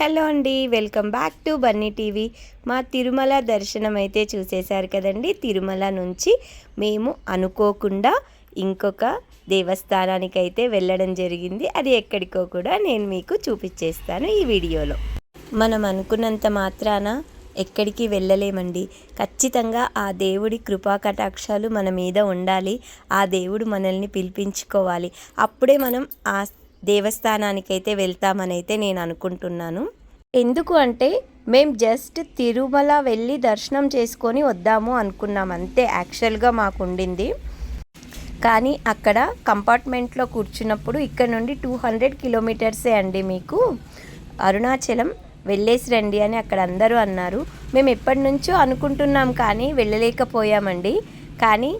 Hello అండి welcome back to Bunny TV. మా తిరుమల దర్శనం అయితే చూసేశారు కదండి. తిరుమల నుంచి మేము అనుకోకుండా ఇంకొక దేవస్థానానికి అయితే వెళ్ళడం జరిగింది. అది ఎక్కడికో కూడా నేను మీకు చూపించేస్తాను ఈ వీడియోలో. మనం అనుకున్నంత మాత్రాన ఎక్కడికి వెళ్ళలేమండి. ఖచ్చితంగా ఆ దేవుడి కృపా కటాక్షాలు మన మీద ఉండాలి. ఆ దేవుడు మనల్ని పిలిపించుకోవాలి. అప్పుడే మనం ఆ దేవస్థానానికైతే వెళ్తామని అయితే నేను అనుకుంటున్నాను ఎందుకు అంటే మేము జస్ట్ తిరుమల వెళ్ళి దర్శనం చేసుకొని వద్దాము అనుకున్నాం అంతే యాక్చువల్గా మాకు ఉండింది కానీ అక్కడ కంపార్ట్మెంట్లో కూర్చున్నప్పుడు ఇక్కడ నుండి టూ హండ్రెడ్ కిలోమీటర్సే అండి మీకు. అరుణాచలం వెళ్ళేసి రండి అని అక్కడ అందరూ అన్నారు. మేము ఎప్పటి నుంచో అనుకుంటున్నాం కానీ వెళ్ళలేకపోయామండి. కానీ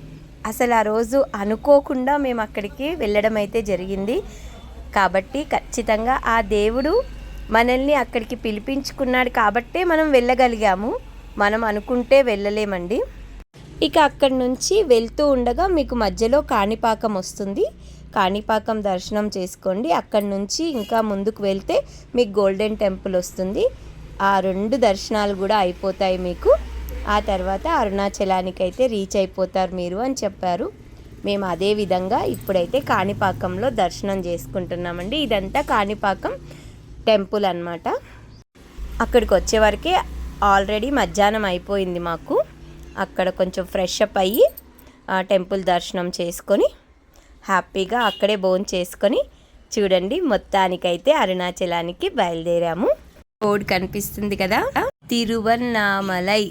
అసలు ఆ రోజు అనుకోకుండా మేము అక్కడికి వెళ్ళడం అయితే జరిగింది. కాబట్టి ఖచ్చితంగా ఆ దేవుడు మనల్ని అక్కడికి పిలిపించుకున్నాడు కాబట్టే మనం వెళ్ళగలిగాము. మనం అనుకుంటే వెళ్ళలేమండి. ఇక అక్కడి నుంచి వెళ్తూ ఉండగా మీకు మధ్యలో కాణిపాకం వస్తుంది. కాణిపాకం దర్శనం చేసుకోండి. అక్కడి నుంచి ఇంకా ముందుకు వెళ్తే మీకు గోల్డెన్ టెంపుల్ వస్తుంది. ఆ రెండు దర్శనాలు కూడా అయిపోతాయి మీకు. ఆ తర్వాత అరుణాచలానికి అయితే రీచ్ అయిపోతారు మీరు అని చెప్పారు. మేము అదే విధంగా ఇప్పుడైతే కాణిపాకంలో దర్శనం చేసుకుంటున్నామండి. ఇదంతా కాణిపాకం టెంపుల్ అనమాట అక్కడికి వచ్చేవరకే ఆల్రెడీ మధ్యాహ్నం అయిపోయింది మాకు. అక్కడ కొంచెం ఫ్రెష్ అప్ అయ్యి ఆ టెంపుల్ దర్శనం చేసుకొని హ్యాపీగా అక్కడే భోజనం చేసుకొని చూడండి మొత్తానికైతే అరుణాచలానికి బయలుదేరాము. బోర్డు కనిపిస్తుంది కదా? తిరువన్నామలై.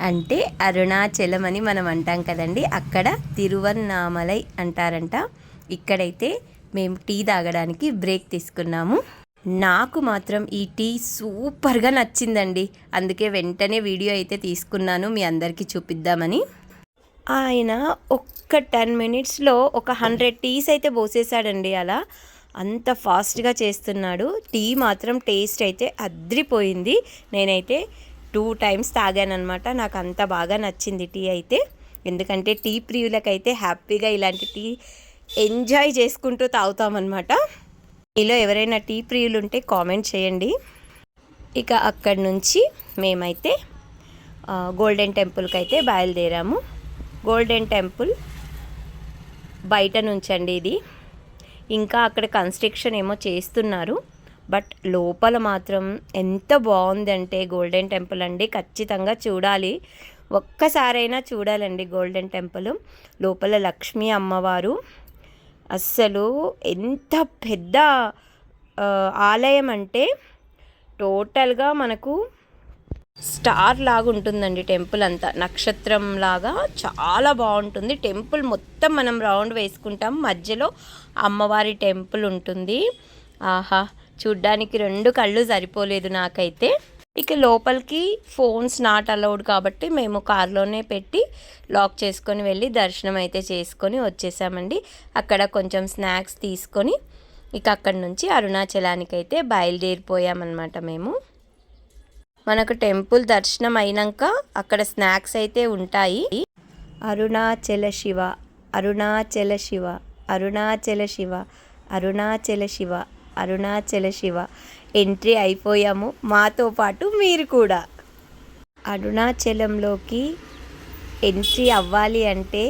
అంటే అరుణాచలం అని మనం అంటాం కదండి. అక్కడ తిరువన్నామలై అంటారంట. ఇక్కడైతే మేము టీ తాగడానికి బ్రేక్ తీసుకున్నాము. నాకు మాత్రం ఈ టీ సూపర్గా నచ్చిందండి. అందుకే వెంటనే వీడియో అయితే తీసుకున్నాను. మీ అందరికీ చూపిద్దామని. ఆయన ఒక్క టెన్ మినిట్స్లో ఒక హండ్రెడ్ టీస్ అయితే పోసేసాడండి అలా. అంత ఫాస్ట్గా చేస్తున్నాడు. టీ మాత్రం టేస్ట్ అయితే అద్రిపోయింది. నేనైతే టూ టైమ్స్ తాగానమాట నాకు అంత బాగా నచ్చింది టీ అయితే. ఎందుకంటే టీ ప్రియులకైతే హ్యాపీగా ఇలాంటి టీ ఎంజాయ్ చేసుకుంటూ తాగుతామన్నమాట. మీలో ఎవరైనా టీ ప్రియులు ఉంటే కామెంట్ చేయండి. ఇక అక్కడి నుంచి మేమైతే గోల్డెన్ టెంపుల్కి అయితే బయలుదేరాము. గోల్డెన్ టెంపుల్ బయట నుంచండి ఇది. ఇంకా అక్కడ కన్స్ట్రక్షన్ ఏమో చేస్తున్నారు. బట్ లోపల మాత్రం ఎంత బాగుందంటే గోల్డెన్ టెంపుల్ అండి. ఖచ్చితంగా చూడాలి. ఒక్కసారైనా చూడాలండి గోల్డెన్ టెంపుల్. లోపల లక్ష్మీ అమ్మవారు. అస్సలు ఎంత పెద్ద ఆలయం అంటే టోటల్గా మనకు స్టార్ లాగా ఉంటుందండి టెంపుల్ అంతా. నక్షత్రం లాగా చాలా బాగుంటుంది. టెంపుల్ మొత్తం మనం రౌండ్ వేసుకుంటాం. మధ్యలో అమ్మవారి టెంపుల్ ఉంటుంది. ఆహా! చూడ్డానికి రెండు కళ్ళు సరిపోలేదు నాకైతే. ఇక లోపలికి ఫోన్స్ నాట్ అలౌడ్ కాబట్టి మేము కార్లోనే పెట్టి లాక్ చేసుకొని వెళ్ళి దర్శనం అయితే చేసుకొని వచ్చేసామండి. అక్కడ కొంచెం స్నాక్స్ తీసుకొని ఇక అక్కడి నుంచి అరుణాచలానికి అయితే బయలుదేరిపోయామన్నమాట మేము. మనకు టెంపుల్ దర్శనం అయినాక అక్కడ స్నాక్స్ అయితే ఉంటాయి. అరుణాచల శివ అరుణాచల శివ అరుణాచల శివ అరుణాచల శివ అరుణాచల శివ. ఎంట్రీ అయిపోయాము. మాతో పాటు మీరు కూడా. అరుణాచలంలోకి ఎంట్రీ అవ్వాలి అంటే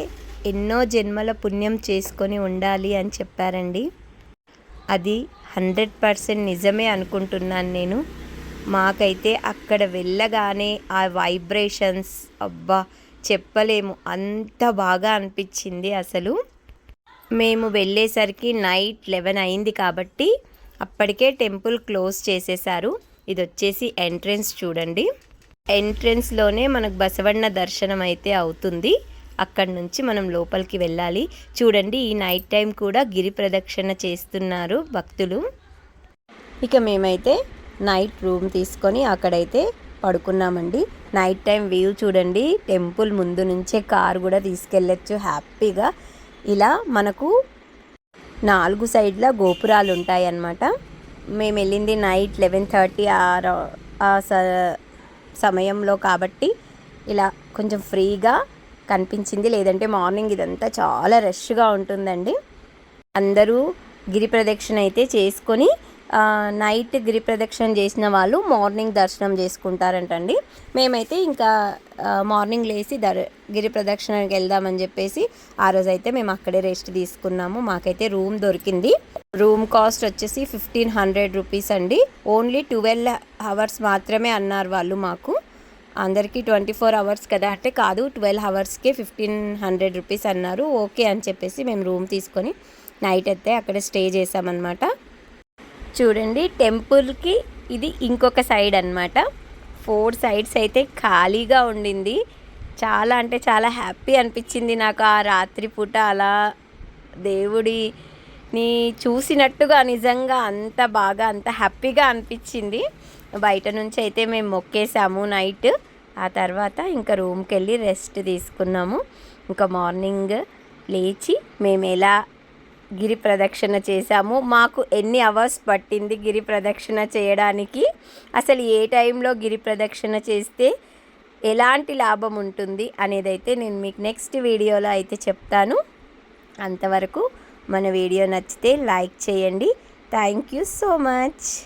ఎన్నో జన్మల పుణ్యం చేసుకొని ఉండాలి అని చెప్పారండి. అది హండ్రెడ్ పర్సెంట్ నిజమే అనుకుంటున్నాను నేను. మాకైతే అక్కడ వెళ్ళగానే ఆ వైబ్రేషన్స్ అబ్బా! చెప్పలేము. అంత బాగా అనిపించింది అసలు. మేము వెళ్ళేసరికి నైట్ లెవెన్ అయింది కాబట్టి అప్పటికే టెంపుల్ క్లోజ్ చేసేసారు ఇది వచ్చేసి ఎంట్రన్స్ చూడండి. ఎంట్రన్స్లోనే మనకు బసవన్న దర్శనం అయితే అవుతుంది. అక్కడి నుంచి మనం లోపలికి వెళ్ళాలి. చూడండి ఈ నైట్ టైం కూడా గిరి ప్రదక్షిణ చేస్తున్నారు భక్తులు. ఇక మేమైతే నైట్ రూమ్ తీసుకొని అక్కడైతే పడుకున్నామండి. నైట్ టైం వ్యూ చూడండి. టెంపుల్ ముందు నుంచే కార్ కూడా తీసుకెళ్ళచ్చు హ్యాపీగా. ఇలా మనకు నాలుగు సైడ్ల గోపురాలు ఉంటాయి అన్నమాట మేము వెళ్ళింది నైట్ లెవెన్ థర్టీ ఆ స- సమయంలో కాబట్టి ఇలా కొంచెం ఫ్రీగా కనిపించింది. లేదంటే మార్నింగ్ ఇదంతా చాలా రష్గా ఉంటుందండి. అందరూ గిరి ప్రదక్షిణ అయితే చేసుకొని నైట్ గిరి ప్రదక్షిణ చేసిన వాళ్ళు మార్నింగ్ దర్శనం చేసుకుంటారంటండి. మేమైతే ఇంకా మార్నింగ్ లేచి దర్ గిరి ప్రదక్షిణకి వెళ్దామని చెప్పేసి ఆ రోజు అయితే మేము అక్కడే రెస్ట్ తీసుకున్నాము. మాకైతే రూమ్ దొరికింది. రూమ్ కాస్ట్ వచ్చేసి ఫిఫ్టీన్ హండ్రెడ్ రూపీస్ అండి. ఓన్లీ ట్వెల్వ్ అవర్స్ మాత్రమే అన్నారు వాళ్ళు మాకు. అందరికీ ట్వంటీ ఫోర్ అవర్స్ కదా అంటే కాదు ట్వెల్వ్ అవర్స్కే ఫిఫ్టీన్ హండ్రెడ్ రూపీస్ అన్నారు. ఓకే అని చెప్పేసి మేము రూమ్ తీసుకొని నైట్ అయితే అక్కడ స్టే చేసామన్నమాట చూడండి టెంపుల్కి ఇది ఇంకొక సైడ్ అన్నమాట. ఫోర్ సైడ్స్ అయితే ఖాళీగా ఉండింది. చాలా అంటే చాలా హ్యాపీ అనిపించింది నాకు ఆ రాత్రి పూట అలా దేవుడిని చూసినట్టుగా నిజంగా అంత బాగా అంత హ్యాపీగా అనిపించింది. బయట నుంచి అయితే మేము మొక్కేసాము నైట్. ఆ తర్వాత ఇంకా రూమ్కి వెళ్ళి రెస్ట్ తీసుకున్నాము. ఇంకా మార్నింగ్ లేచి మేము ఎలా గిరి ప్రదక్షిణ చేశాము. మాకు ఎన్ని అవర్స్ పట్టింది గిరి ప్రదక్షిణ చేయడానికి? అసలు ఏ టైంలో గిరి ప్రదక్షిణ చేస్తే ఎలాంటి లాభం ఉంటుంది అనేది అయితే నేను మీకు నెక్స్ట్ వీడియోలో అయితే చెప్తాను. అంతవరకు మన వీడియో నచ్చితే లైక్ చేయండి. Thank you so much.